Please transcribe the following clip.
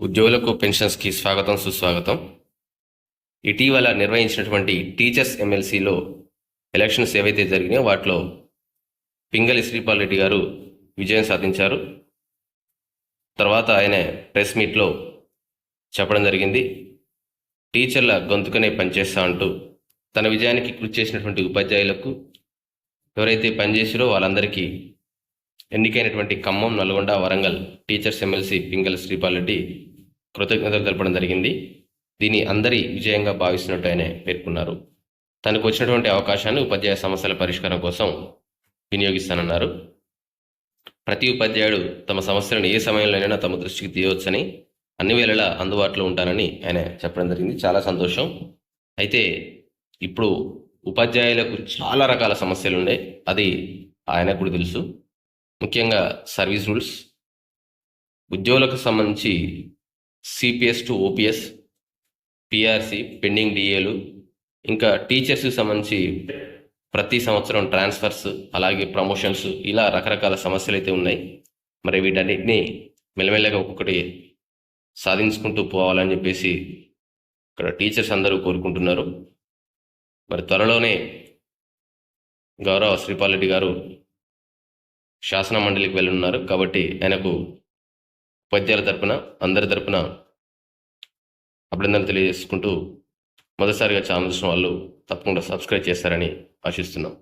ఉద్యోగులకు పెన్షన్స్కి స్వాగతం సుస్వాగతం. ఇటీవల నిర్వహించినటువంటి టీచర్స్ ఎమ్మెల్సీలో ఎలక్షన్స్ ఏవైతే జరిగినాయో వాటిలో పింగళి శ్రీపాల్ రెడ్డి గారు విజయం సాధించారు. తర్వాత ఆయన ప్రెస్ మీట్లో చెప్పడం జరిగింది. టీచర్ల గొంతుకనే పనిచేస్తా అంటూ తన విజయానికి కృషి చేసినటువంటి ఉపాధ్యాయులకు ఎవరైతే పనిచేసారో వాళ్ళందరికీ ఎన్నికైనటువంటి ఖమ్మం నల్గొండ వరంగల్ టీచర్స్ ఎమ్మెల్సీ పింగల్ శ్రీపాల్ రెడ్డి కృతజ్ఞతలు తెలపడం జరిగింది. దీన్ని అందరి విజయంగా భావిస్తున్నట్టు ఆయన పేర్కొన్నారు. తనకు వచ్చినటువంటి అవకాశాన్ని ఉపాధ్యాయ సమస్యల పరిష్కారం కోసం వినియోగిస్తానన్నారు. ప్రతి ఉపాధ్యాయుడు తమ సమస్యలను ఏ సమయంలోనైనా తమ దృష్టికి తీయవచ్చని అన్ని వేళలా అందుబాటులో ఉంటానని ఆయన చెప్పడం జరిగింది. చాలా సంతోషం. అయితే ఇప్పుడు ఉపాధ్యాయులకు చాలా రకాల సమస్యలు ఉండే అది ఆయనకు కూడా తెలుసు. ముఖ్యంగా సర్వీస్ రూల్స్. ఉద్యోగులకు సంబంధించి CPS to OPS PRC pending డిఏలు ఇంకా టీచర్స్కి సంబంధించి ప్రతి సంవత్సరం ట్రాన్స్ఫర్స్ అలాగే ప్రమోషన్స్ ఇలా రకరకాల సమస్యలు అయితే ఉన్నాయి. మరి వీటన్నిటిని మెల్లమెల్లగా ఒక్కొక్కటి సాధించుకుంటూ పోవాలని చెప్పేసి ఇక్కడ టీచర్స్ అందరూ కోరుకుంటున్నారు. మరి త్వరలోనే గౌరవ శ్రీపాల్ రెడ్డి గారు శాసన మండలికి వెళ్ళున్నారు కాబట్టి ఆయనకు ఉపాధ్యాయుల తరపున అందరి తరపున అభినందనలు తెలియజేసుకుంటూ మొదటిసారిగా ఛానల్ చూసిన వాళ్ళు తప్పకుండా సబ్స్క్రైబ్ చేస్తారని ఆశిస్తున్నాం.